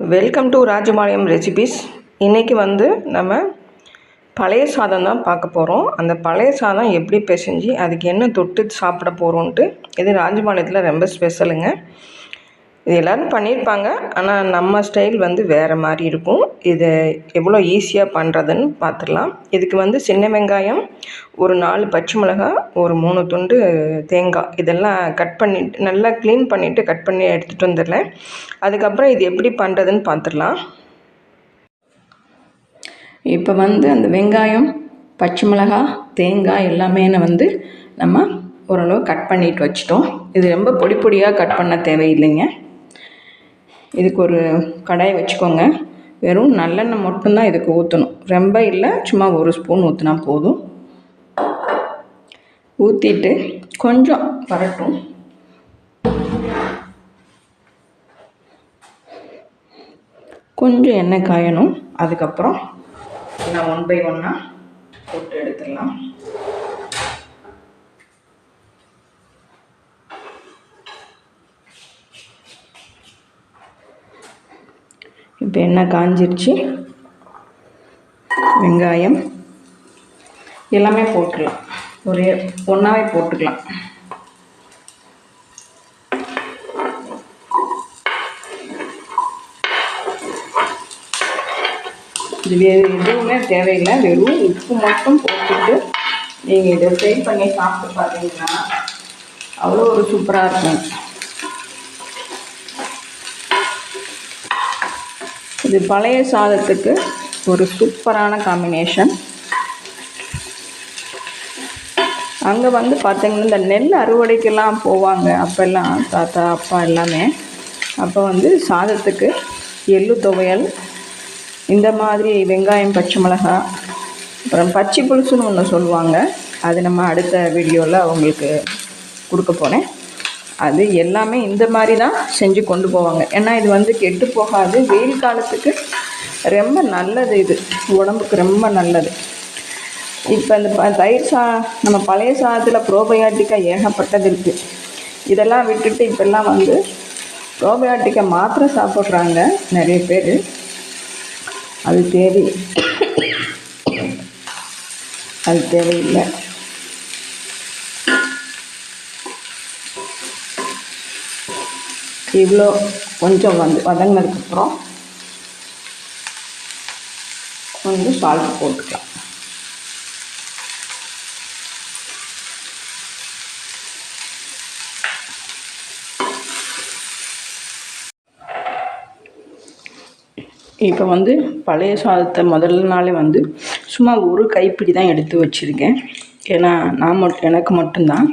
Welcome to Rajapalayam recipes இன்றைக்கி வந்து நம்ம பழைய சாதம் தான் பார்க்க போகிறோம் அந்த பழைய சாதம் எப்படி பிசைஞ்சு அதுக்கு என்ன தொட்டு சாப்பிட போகிறோன்ட்டு இது ராஜபாளையத்தில் ரொம்ப ஸ்பெஷலுங்க இது எல்லோரும் பண்ணியிருப்பாங்க. ஆனால் நம்ம ஸ்டைல் வந்து வேறு மாதிரி இருக்கும். இது எவ்வளோ ஈஸியாக பண்ணுறதுன்னு பார்த்துடலாம் இதுக்கு வந்து சின்ன வெங்காயம் ஒரு நாலு பச்சை மிளகாய் ஒரு மூணு துண்டு தேங்காய். இதெல்லாம் கட் பண்ணிட்டு நல்லா க்ளீன் பண்ணிவிட்டு கட் பண்ணி எடுத்துகிட்டு வந்துடலாம் அதுக்கப்புறம் இது எப்படி பண்ணுறதுன்னு பார்த்துடலாம் இப்போ வந்து அந்த வெங்காயம் பச்சை மிளகாய் தேங்காய் எல்லாமே வந்து நம்ம ஓரளவு கட் பண்ணிட்டு வச்சிட்டோம். இது ரொம்ப பொடி பொடியாக கட் பண்ண தேவையில்லைங்க. இதுக்கு ஒரு கடாய் வச்சுக்கோங்க. வெறும் நல்லெண்ணெய் மட்டும்தான் இதுக்கு ஊற்றணும் ரொம்ப இல்லை சும்மா ஒரு ஸ்பூன் ஊற்றினா போதும். ஊற்றிட்டு கொஞ்சம் வரட்டும். கொஞ்சம் எண்ணெய் காயணும். அதுக்கப்புறம் நான் ஒன் பை ஒன்னாக போட்டு எடுத்துடலாம். இப்போ எண்ணெய் காஞ்சிருச்சு. வெங்காயம் எல்லாமே போட்டுக்கலாம். ஒரே ஒன்றாவே போட்டுக்கலாம். இது வேறு எதுவுமே தேவையில்லை. வெறும் உப்பு மட்டும் போட்டுட்டு நீங்கள் இதை ஃப்ரை பண்ணி சாப்பிட்டு பார்த்தீங்கன்னா அவ்வளோ ஒரு சூப்பராக இருக்கும். இது பழைய சாதத்துக்கு ஒரு சூப்பரான காம்பினேஷன் அங்கே வந்து பார்த்தீங்கன்னா இந்த நெல் அறுவடைக்கெல்லாம் போவாங்க. அப்போல்லாம் தாத்தா அப்பா எல்லாமே. அப்போ வந்து சாதத்துக்கு எள்ளு துவையல் இந்த மாதிரி வெங்காயம் பச்சை மிளகாய் அப்புறம் பச்சை புளிசுன்னு ஒன்று சொல்லுவாங்க. அது நம்ம அடுத்த வீடியோவில் அவங்களுக்கு கொடுக்க போகிறேன் அது எல்லாமே இந்த மாதிரி தான் செஞ்சு கொண்டு போவாங்க. ஏன்னா இது வந்து கெட்டு போகாது. வெயில் காலத்துக்கு ரொம்ப நல்லது இது. உடம்புக்கு ரொம்ப நல்லது. இப்போ இந்த ப தயிர் சா நம்ம பழைய சாதத்தில் ப்ரோபயாட்டிக்காக ஏகப்பட்டது இருக்குது இதெல்லாம் விட்டுட்டு இப்போல்லாம் வந்து ப்ரோபயாட்டிக்கை மாத்திரை சாப்பிட்றாங்க நிறைய பேர். அது தேவை. அது தேவையில்லை. இவ்வளோ கொஞ்சம் வந்து வதங்கினதுக்கப்புறம் கொஞ்சம் சால்ட் போட்டுக்கலாம். இப்போ வந்து பழைய சாதத்தை முதல் நாளே வந்து சும்மா ஒரு கைப்பிடி தான் எடுத்து வச்சுருக்கேன். ஏன்னா நான் மட்டும் எனக்கு மட்டும்தான்.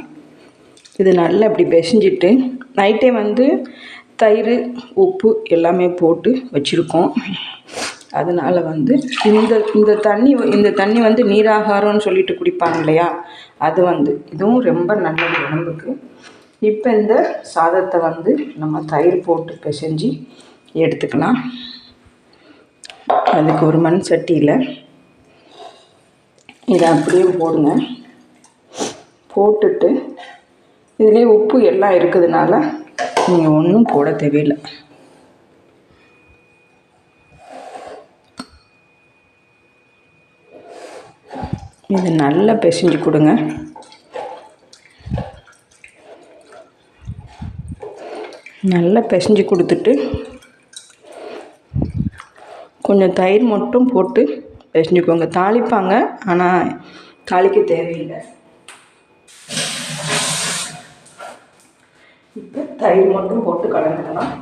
இது நல்லா இப்படி பெசஞ்சிட்டு நைட்டே வந்து தயிர் உப்பு எல்லாமே போட்டு வச்சுருக்கோம். அதனால் வந்து இந்த இந்த தண்ணி இந்த தண்ணி வந்து நீராகாரம்னு சொல்லிட்டு குடிப்பாங்க இல்லையா? அது வந்து இதுவும் ரொம்ப நல்லது உடம்புக்கு. இப்போ இந்த சாதத்தை வந்து நம்ம தயிர் போட்டு பிசைஞ்சு எடுத்துக்கலாம். அதுக்கு ஒரு மண் சட்டியில் இதை அப்படியே போடுங்க. போட்டுட்டு இதுலேயே உப்பு எல்லாம் இருக்கிறதுனால நீங்கள் ஒன்றும் போட தேவையில்லை. இது நல்லா பிசைஞ்சு கொடுங்க. நல்லா பிசைஞ்சு கொடுத்துட்டு கொஞ்சம் தயிர் மட்டும் போட்டு பிசைஞ்சுக்கோங்க. தாளிப்பாங்க ஆனால் தாளிக்க தேவையில்லை. இப்போ தயிர் மட்டும் போட்டு கலந்துக்கலாம்.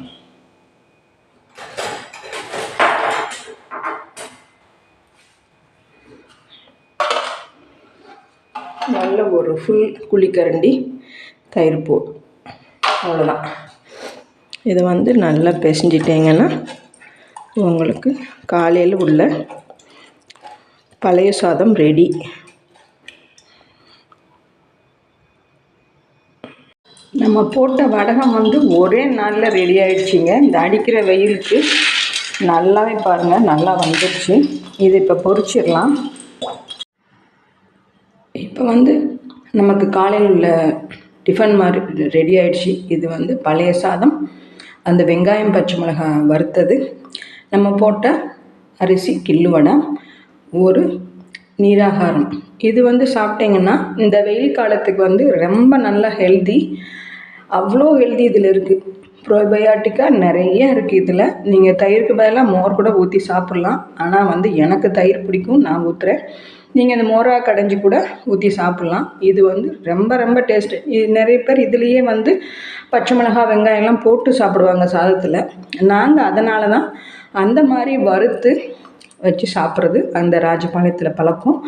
நல்ல ஒரு ஃபுல் குழிக்கரண்டி தயிர் போ. அவ்வளோதான் இதை வந்து நல்லா பிசைஞ்சிட்டிங்கன்னா உங்களுக்கு காலையில் உள்ள பழைய சாதம் ரெடி நம்ம போட்ட வடகம் வந்து ஒரே நாளில் ரெடி ஆகிடுச்சிங்க இந்த அடிக்கிற வெயிலுக்கு நல்லாவே பாருங்கள் நல்லா வந்துடுச்சு இது இப்போ பொறிச்சிடலாம் இப்போ வந்து நமக்கு காலையில் உள்ள டிஃபன் மாதிரி ரெடி ஆகிடுச்சு இது வந்து பழைய சாதம் அந்த வெங்காயம் பச்சை மிளகாய் வறுத்தது. நம்ம போட்ட அரிசி கில்லு வடை ஒரு நீராகாரம். இது வந்து சாப்பிட்டீங்கன்னா இந்த வெயில் காலத்துக்கு வந்து ரொம்ப நல்ல ஹெல்தி அவ்வளோ ஹெல்தி இதில் இருக்குது ப்ரோபயாட்டிக்காக நிறைய இருக்குது இதில். நீங்கள் தயிருக்கு பதிலாக மோர் கூட ஊற்றி சாப்பிட்லாம். ஆனால் வந்து எனக்கு தயிர் பிடிக்கும் நான் ஊற்றுறேன் நீங்கள் இந்த மோராக கடைஞ்சி கூட ஊற்றி சாப்பிட்லாம். இது வந்து ரொம்ப ரொம்ப டேஸ்ட்டு இது நிறைய பேர் இதுலேயே வந்து பச்சை மிளகா வெங்காயம்லாம் போட்டு சாப்பிடுவாங்க சாதத்தில். நாங்கள் அதனால தான் அந்த மாதிரி வறுத்து வச்சு சாப்பிட்றது அந்த ராஜபாளையத்தில் பழக்கம்.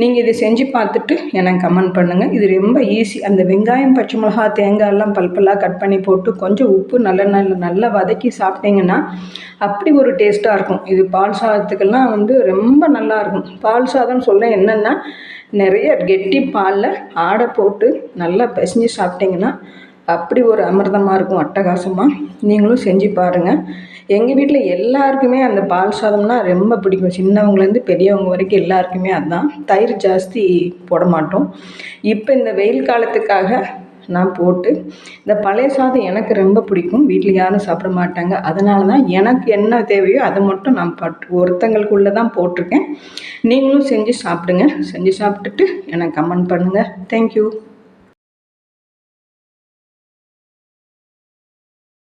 நீங்கள் இதை செஞ்சு பார்த்துட்டு எனக்கு கமெண்ட் பண்ணுங்கள் இது ரொம்ப ஈஸி அந்த வெங்காயம் பச்சை மிளகா தேங்காயெல்லாம் பல்பெல்லாம் கட் பண்ணி போட்டு கொஞ்சம் உப்பு நல்ல நல்ல நல்லா வதக்கி சாப்பிட்டீங்கன்னா அப்படி ஒரு டேஸ்ட்டாக இருக்கும். இது பால் சாதத்துக்கெல்லாம் வந்து ரொம்ப நல்லா இருக்கும். பால் சாதம் சொல்ல என்னென்னா நிறைய கெட்டி பாலில் ஆடை போட்டு நல்லா பிசைஞ்சு சாப்பிட்டிங்கன்னா அப்படி ஒரு அமிர்தமாக இருக்கும் அட்டகாசமாக நீங்களும் செஞ்சு பாருங்கள் எங்கள் வீட்டில் எல்லாருக்குமே அந்த பால் சாதம்னா ரொம்ப பிடிக்கும். சின்னவங்கலேருந்து பெரியவங்க வரைக்கும் எல்லாருக்குமே அதுதான் தயிர் ஜாஸ்தி போட மாட்டோம். இப்போ இந்த வெயில் காலத்துக்காக நான் போட்டு இந்த பழைய சாதம் எனக்கு ரொம்ப பிடிக்கும். வீட்டில் யாரும் சாப்பிட மாட்டாங்க. அதனால தான் எனக்கு என்ன தேவையோ அதை மட்டும் நான் பட் ஒருத்தங்களுக்குள்ளே தான் போட்டிருக்கேன். நீங்களும் செஞ்சு சாப்பிடுங்க. செஞ்சு சாப்பிட்டுட்டு எனக்கு கமெண்ட் பண்ணுங்கள் தேங்க்யூ